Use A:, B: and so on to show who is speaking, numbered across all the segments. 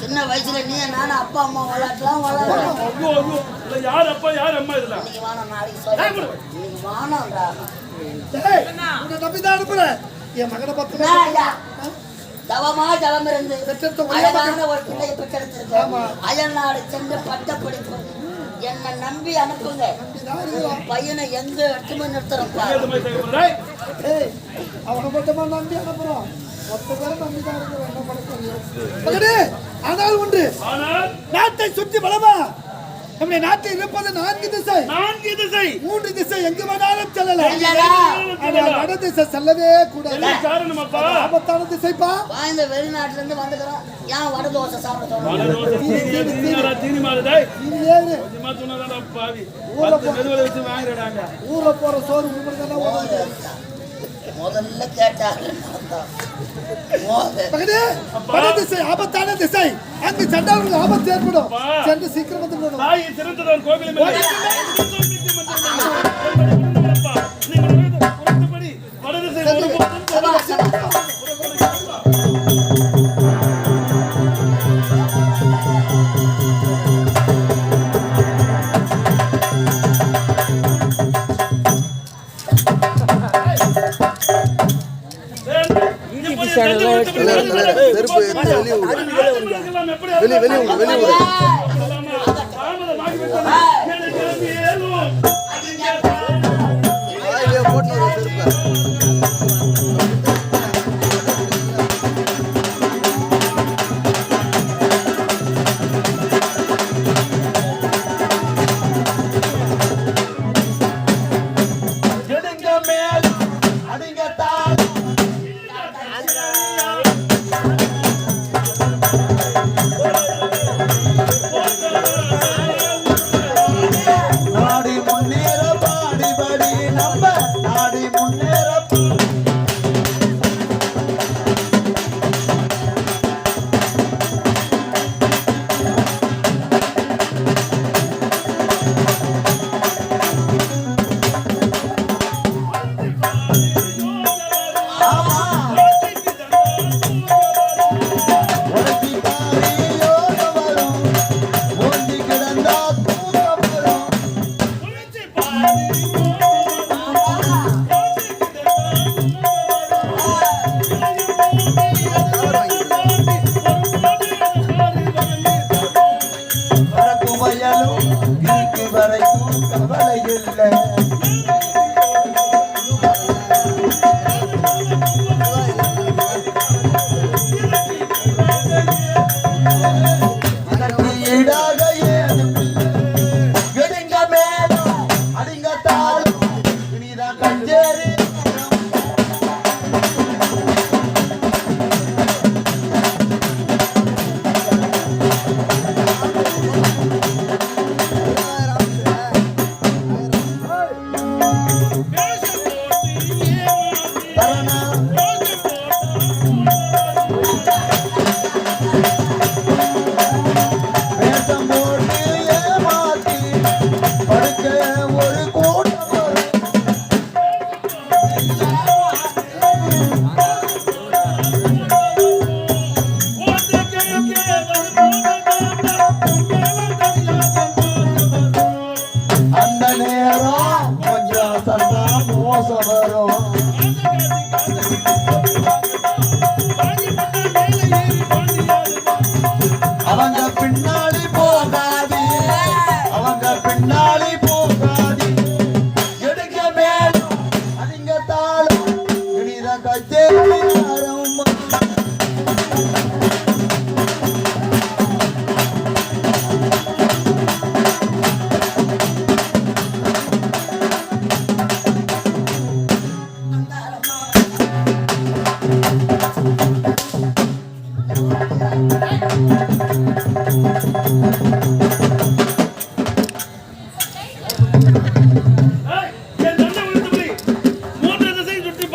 A: சின்ன வயசுல நீ நானும் அப்பா அம்மா விளையாட்டுலாம் விளையாடுறோம்
B: யார் அப்பா யார் அம்மா இதெல்லாம்?
A: வானம் நாளைக்கு
C: அனுப்புறேன். என் மகனை பத்து
A: தவமா தவம் இருந்து ஒரு பிள்ளையை பெற்றெடுத்திருக்கோம் அயல்நாடு சென்று பட்ட படிப்பு. என்னை நம்பி அனுப்புங்க. பையனை எங்க எட்டுமே நிறுத்துறப்பா
C: அவனை மட்டுமா நம்பி அனுப்புறோம். ஆனால் ஒன்று.
B: ஆனால்?
C: நாட்டை சுற்றி வளமா நம்முடைய நாட்டில் இருப்பது நான்கு திசை.
B: நான்கு திசை.
C: மூன்று திசை எங்கு வேணாலும் செல்லலாம். ஆனால் வட திசை செல்லவே கூடாது. ஆபத்தான திசைப்பா?
A: வாய்ந்த வெளிநாட்டுல இருந்து வந்துக்கிறோம் ஏன் வட தோசை சாப்பிட சொல்றோம்.
C: ஊர்ல போற சோறு உங்களுக்கு.
A: முதல்ல
C: வட திசை ஆபத்தான திசை. அங்கு சண்டாளர்கள் ஆபத்து ஏற்படும். சென்று சீக்கிரம்
B: சிறந்ததோர் கோவிலும்
A: 왜냐면
B: 아,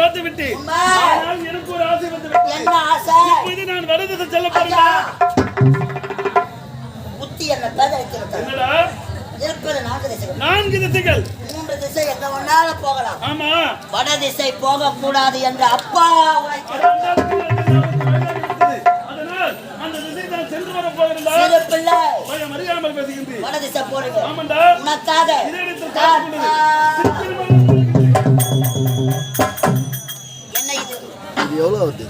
B: பார்த்து
A: ஆசை
D: வந்து நான்
B: வலதுக்கு செல்ல போறேன்?
E: புத்தி என்ன
B: என்னடா?
E: இருப்பது நான்கு
B: நான்கு திசைகள்.
E: மூன்று திசை எந்த ஒன்னால போகலாம்.
B: ஆமா.
E: வட திசை போக கூடாது என்று அப்பா
B: அதனால் அந்த திசை நான் சென்று வர போகிறேன்
E: சிறு பிள்ளை.
B: பயம்
F: போறீங்க எவ்வளோ வருது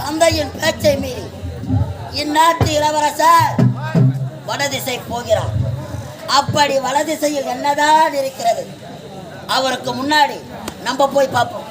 E: தந்தையின் பேச்சை மீறி இந்நாட்டு இளவரசர் வடதிசை போகிறார். அப்படி வலதிசையில் என்னதான் இருக்கிறது? அவருக்கு முன்னாடி நம்ம போய் பார்ப்போம்.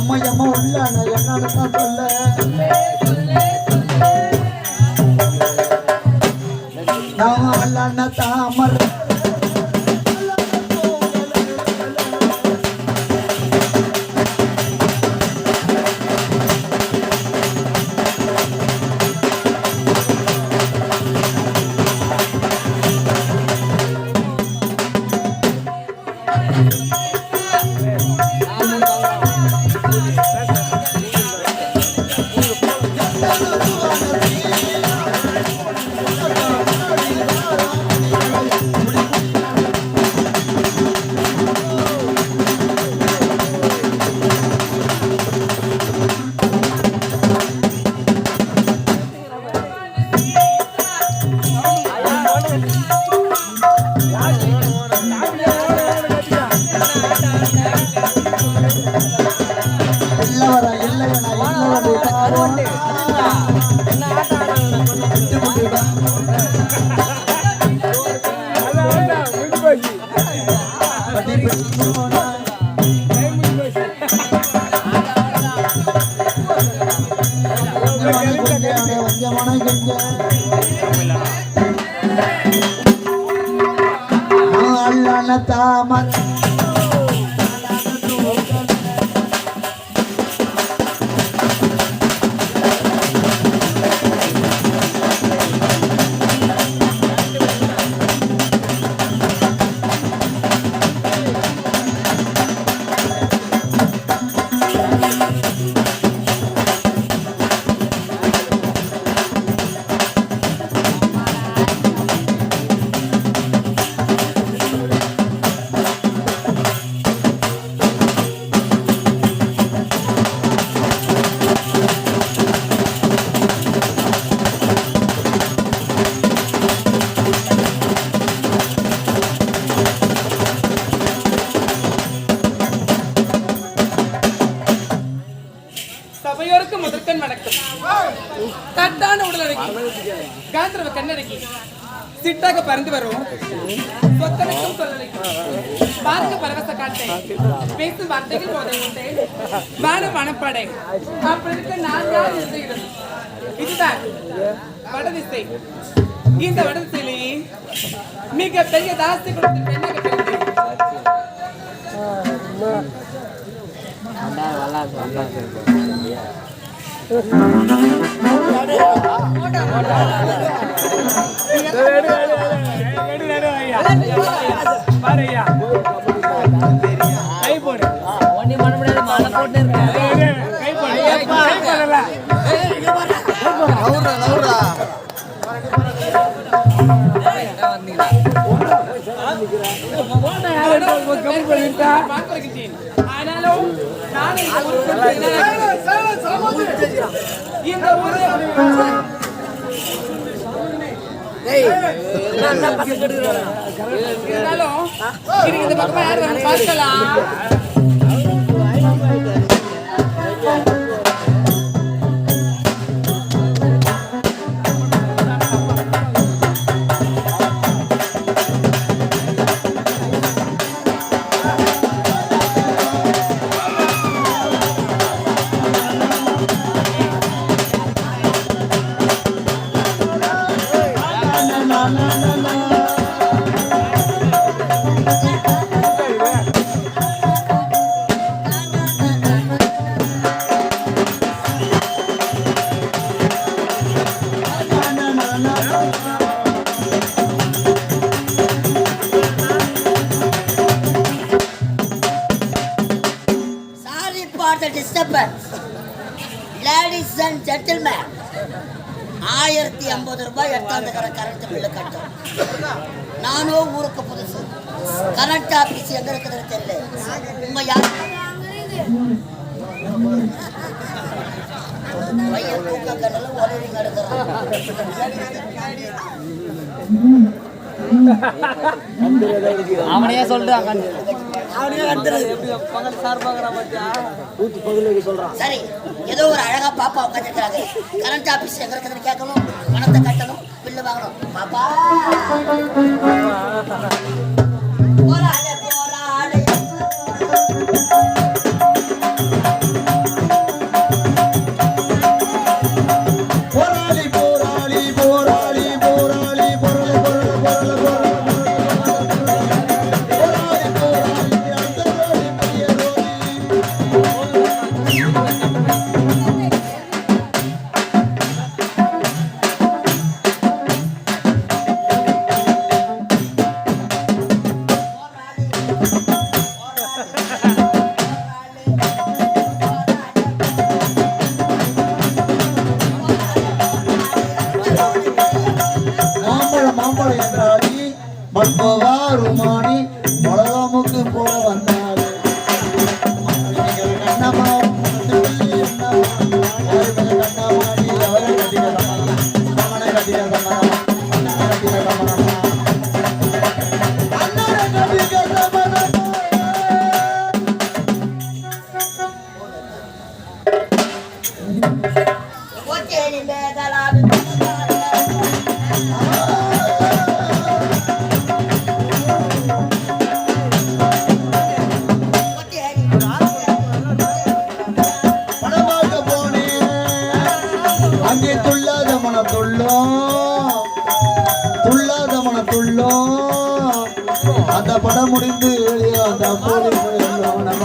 F: எம்மா எம்மா உள்ளாங்க என்னன்னு தான் சொல்ல. நான் அல்ல தாமர அல்லான தாமன்.
E: காந்திரவ சிட்டாக பறந்து வரும். சொத்தனைக்கும் சொல்லலைக்கும் பாருங்க பரவச காட்டை. பேசும் வார்த்தைகள் போதை உண்டு வான வனப்படை அப்படி இருக்க நான் யார் எழுதுகிறது. இதுதான் வடதிசை. இந்த வடதிசையிலேயே மிக பெரிய தாசி கொடுத்த பெண்ணாக பிறந்தேன். பார்க்கிறேன். ஆனாலும் நான் இந்த ஊரே இருந்தாலும் இந்த பக்கமா யாரும் பார்க்கலாம்
A: the disturbance ladies and gentleman ஆயிரத்தி ஐம்பது ரூபாய் எட்டாந்து கரண்ட் பில்லு கட்டும் நானும் ஊருக்கு புதுசு. கரண்ட் ஆபீஸ் எங்க இருக்குதுன்னு தெரியல. உண்மை யார்? பையன் தூக்க கண்ணில் உதவி
G: அவனையே சொல்றாங்க
A: சரி ஏதோ ஒரு அழகா பாப்பா உட்காந்துருக்காங்க கரண்ட் ஆபீஸ் எங்க இருக்குதுன்னு கேட்கணும். பணத்தை கட்டணும் பில்லு வாங்கணும். பாப்பா.
F: துள்ளாத அந்த படம் முடிந்து அந்த போலீஸ் நம்ம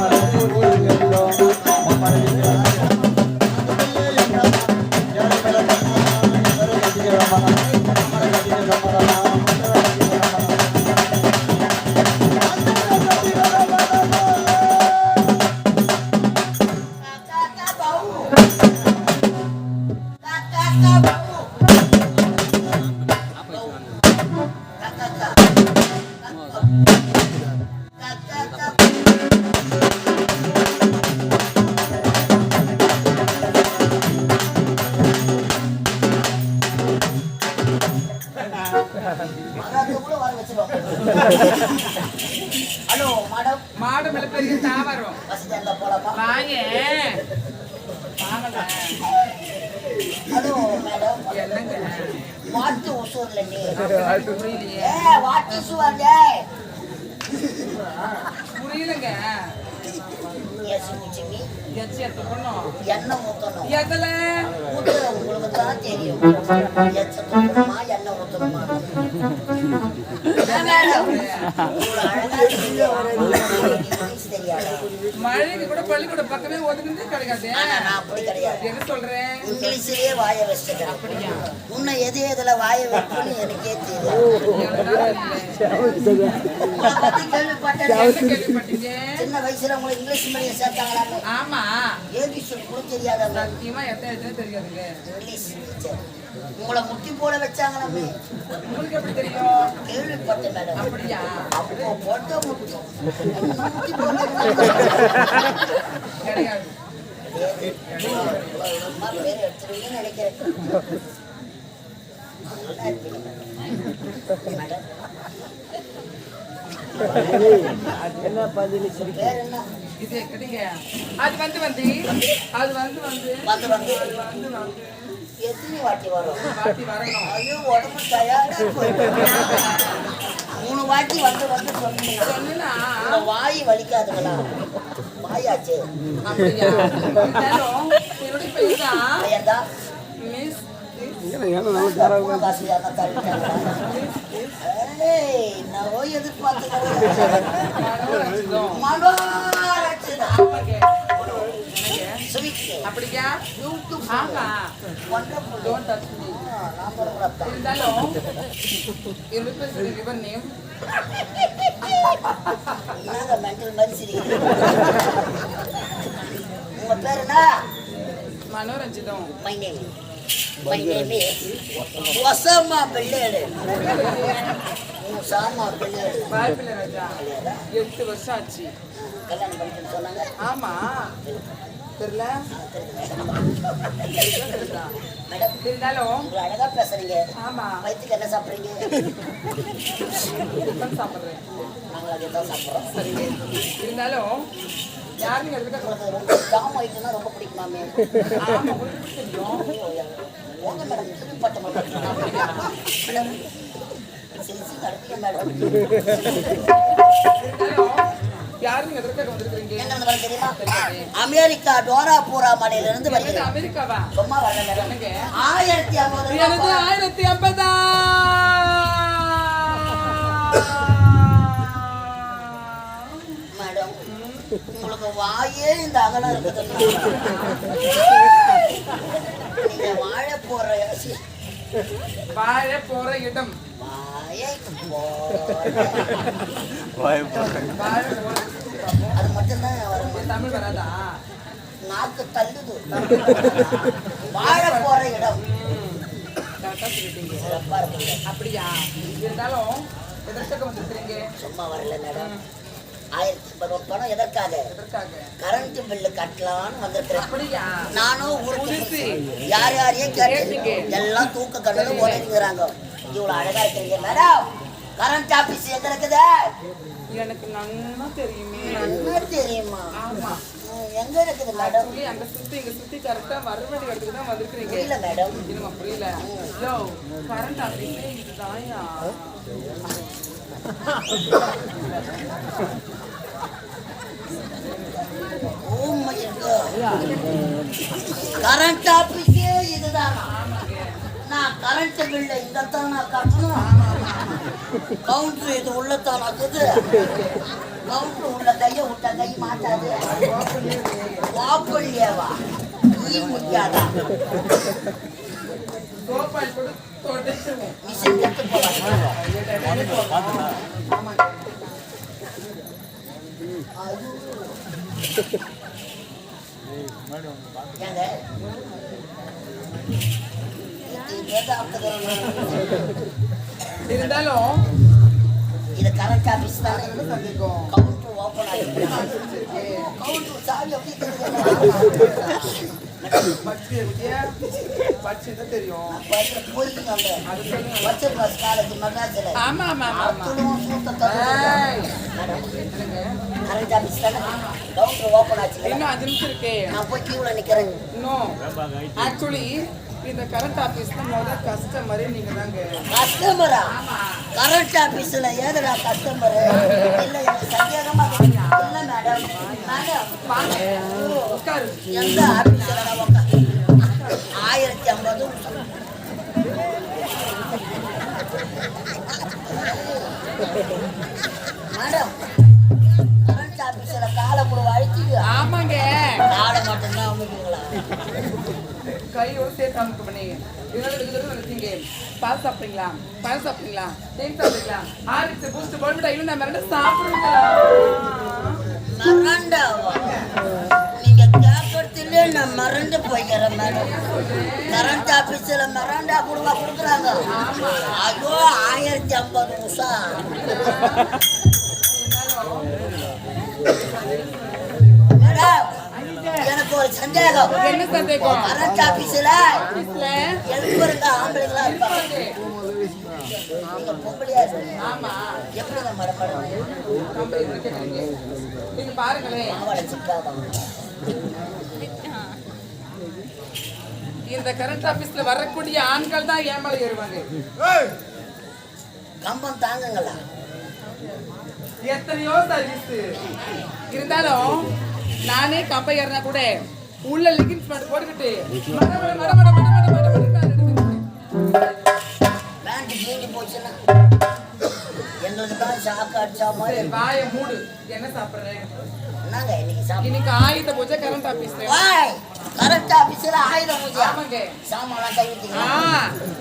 A: ஹலோ மேடம். மாடம் எல்லாம் பெரிய ஹலோ மேடம். வாட்டு ஒசூர்ல நீ. ஏ
E: புரியலங்க.
A: எண்ணெய் ஊத்தணும்.
E: எதுல?
A: உங்களுக்கு தான் தெரியும். எச்ச எண்ணெய் தெரியாதா?
E: மழைக்கு கூட பள்ளிக்கூட பக்கமே ஒதுக்குனதே கிடைக்காது
A: நான் அப்படி கிடையாது.
E: என்ன சொல்றேன்?
A: இங்கிலீஷ்லயே வாய வச்சுக்கிறேன். உன்னை எது எதுல வாய வைக்கணும்னு எனக்கே தெரியும் கேள்விப்பட்டேன். சின்ன வயசுல உங்களை இங்கிலீஷ் மீடியம் சேர்த்தாங்களான்னு
E: ஆமா.
A: ஏபிசி கூட தெரியாதவங்க.
E: சத்தியமா எத்தனை எத்தனை தெரியாதுங்க?
A: English teacher. உங்களை முட்டி போட வச்சாங்களாமே.
E: உங்களுக்கு எப்படி தெரியும்?
A: கேள்விப்பட்டேன் மேடம்.
E: அப்படியா?
A: அப்போ போட்ட முட்டி முட்டி போட
E: கிடையாது.
A: அம்மா பேர் எடுத்துருவீங்கன்னு நினைக்கிறேன். நல்லா இருப்பீங்க மேடம். பேர் என்ன?
E: இது கிடைங்க அது வந்து வந்து அது வந்து வந்து
A: வந்து வந்து.
E: அது வந்து வந்து.
A: எத்தனை வாட்டி வரும்?
E: பாட்டி வரணும்.
A: ஐயோ உடம்பு போயிட்டு மூணு வாட்டி வந்து வந்து சொன்னீங்க
E: சொன்னா
A: வாய் வலிக்காதுங்களா? வாயாச்சு.
E: அப்படியா? என்னுடைய பையன் தான் மிஸ்
A: காசு யாருன்னா
E: அப்படியா. ஆமா. Don't touch me. இருந்தாலும் என்னுடைய யுவர் நேம்?
A: உங்க பேர் என்ன
E: மனோரஞ்சிதம்
A: பிள்ளையாடு
E: வாய்ப்பில்லை ராஜா எட்டு வருஷம் ஆச்சு
A: கல்யாணம் பண்ணிட்டு சொன்னாங்க
E: ஆமா. தெரியல?
A: மேடம்
E: இருந்தாலும்
A: அழகா பேசுறீங்க
E: ஆமா.
A: வயிற்றுக்கு என்ன சாப்பிடுறீங்க
E: சாப்பிடுறேன்.
A: நாங்கள் அதை தான் சாப்பிட்றோம்
E: சரி இருந்தாலும் யாருன்னு
A: ரொம்ப ஜாம் ஐட்டம்னா ரொம்ப பிடிக்குமாமே போங்க மேடம் திரும்பி பட்ட மேடம் நடப்பீங்க மேடம். தெரியுமா அமெரிக்கா டோராபூரா மலையில இருந்து
E: இது
A: வருகிறேன்
E: அமெரிக்காவா
A: சும்மா ஆயிரத்தி ஐம்பது
E: ஆயிரத்தி ஐம்பதா?
A: மேடம் உங்களுக்கு வாயே இந்த அகலம் இருக்குது. நீங்க வாழ போற
E: வாழ போற இடம்.
A: வாயை போற
E: வாழ போற
A: அது மட்டும்தான் வரும்
E: தமிழ் வராதா?
A: நாக்கு தள்ளுது. வாழ போற இடம்
E: அப்படியா? இருந்தாலும் எதற்காக வந்திருக்கிறீங்க.
A: சும்மா வரல மேடம். ஆயிரத்தி ஐம்பது பணம் எதற்காக? கரண்ட் பில்லு கட்டலான்னு வந்திருக்கிறேன். நானும் ஊருக்கு. யார் யாரையும்.
E: கேட்டீங்க.
A: எல்லாம் தூக்க கண்ணுல உதவிங்கிறாங்க இவ்வளவு அழகா இருக்கீங்க மேடம். கரண்ட் ஆபீஸ் எங்க இருக்குது?
E: எனக்கு நன்னா தெரியுமே.
A: என்ன தெரியுமா?
E: ஆமா.
A: எங்க இருக்குது மேடம்?
E: ஆக்சுவலி அங்க சுத்தி இங்க சுத்தி கரெக்டா மறுபடி இடத்துக்கு தான் வந்திருக்கிறீங்க.
A: புரியல மேடம்.
E: என்னமா புரியல. யோ கரண்ட்
A: ஓ மை கரண்ட் ஆபீஸே இதுதான்? கரண்ட் பில்ல இங்கத்தான் நான் கட்டணும்? கவுண்டர் இது உள்ளத்தான் இருக்குது கவுண்டர் உள்ள கைய விட்ட கை மாட்டாது. வாப்பல்லியாவா நீ முடியாதா?
E: கோபால்
A: மிஷின் கட்டு போலாம் ஏங்க?
E: இருந்தாலும்
A: இது கரண்ட் ஆபீஸ் தானே கவுண்டர் ஓபன் ஆகிருக்கு கவுண்டர் சாவி மகாஜில்
E: ஆமா ஆமா ஆமா?
A: கரண்ட் ஆபீஸ் தானே கவுண்டர் ஓபன் ஆச்சு
E: இன்னும் அஞ்சு நிமிஷம் இருக்கே.
A: நான் போய் கியூல நிக்கிறேன்.
E: இன்னும். ஆக்சுவலி இந்த கரண்ட் ஆபீஸ்ல முதல்ல கஸ்டமரே நீங்க தாங்க.
A: கஸ்டமரா கரண்ட் ஆபீஸ்ல ஏதுடா கஸ்டமர் இல்ல எனக்கு சந்தேகமா. இல்ல மேடம் மேடம்
E: உட்காரு.
A: எந்த ஆபீஸ்ல நான் உட்காந்து ஆயிரத்தி ஐம்பது மேடம் கரண்ட் ஆபீஸ்ல காலை கூட அழிச்சிங்க
E: ஆமாங்க. கையோட சேர்த்து அமுக்க பண்ணி. இதனால இதுக்கு நினைச்சீங்க பால் சாப்பிட்டீங்களா பழம் சாப்பிட்டீங்களா தேன் சாப்பிட்டீங்களா ஆரிச்சு பூஸ்ட் போட்டு ஐயோ நான் மிரண்டு சாப்பிடுங்களா
A: நீங்க கேட்கறதுலே நான் மறந்து போய்க்கிறேன் மேடம். கரண்ட் ஆபீஸ்ல மறண்டா கொடுக்குறாங்க. ஆயிரத்தி ஐம்பது மேடம் எனக்கு ஒரு சந்தேகம்.
E: என்ன சந்தேகம்?
A: கரண்ட் ஆபீஸ்ல எழுப்புறங்க ஆம்பளைங்களா இருப்பாங்க. பொம்பளையா
E: ஆமா.
A: எப்படிங்க
E: நீங்க பாருங்களேன். இந்த கரண்ட் ஆபீஸ்ல வரக்கூடிய ஆண்கள் தான் ஏமாளி ஏறுவாங்க?
A: கம்பம் தாங்குங்களா?
E: எத்தனையோ சர்வீஸ் இருந்தாலும் நானே கப்பை கப்பையாருனா கூட உள்ள லெகின்ஸ் மட்டும் போட்டுக்கிட்டு என்ன சாப்பிடுறேன்
A: இன்னைக்கு
E: ஆயுத பூஜை கரண்ட்
A: ஆபீஸ் கரண்ட் ஆபீஸ்ல ஆயுத பூஜை
E: ஆமாங்க
A: சாமான்
E: கைவிட்டீங்க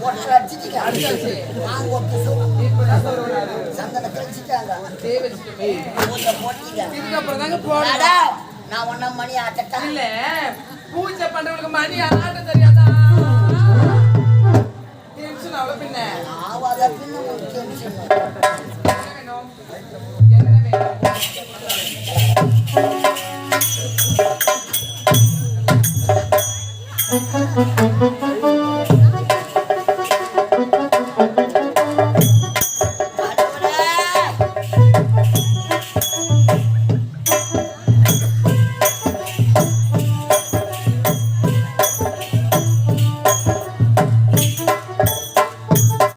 A: ஒட்டர் அடிச்சிட்டீங்க
E: அடிச்சாச்சு
A: வாங்க ஒட்டு
E: இப்பதான் சொல்றாரு
A: சந்தன
E: கழிச்சிட்டாங்க
A: பூஜை போட்டீங்க
E: இதுக்கப்புறம் தாங்க
A: போடா நான் ஒன்னா மணி ஆட்டட்டா
E: இல்ல பூஜை பண்றவங்களுக்கு மணி ஆட்ட தெரியாதா? டென்ஷன் அவ்வளவு பின்ன.
A: ஆவாத பின்ன ஒரு டென்ஷன்?
E: என்ன வேணும்?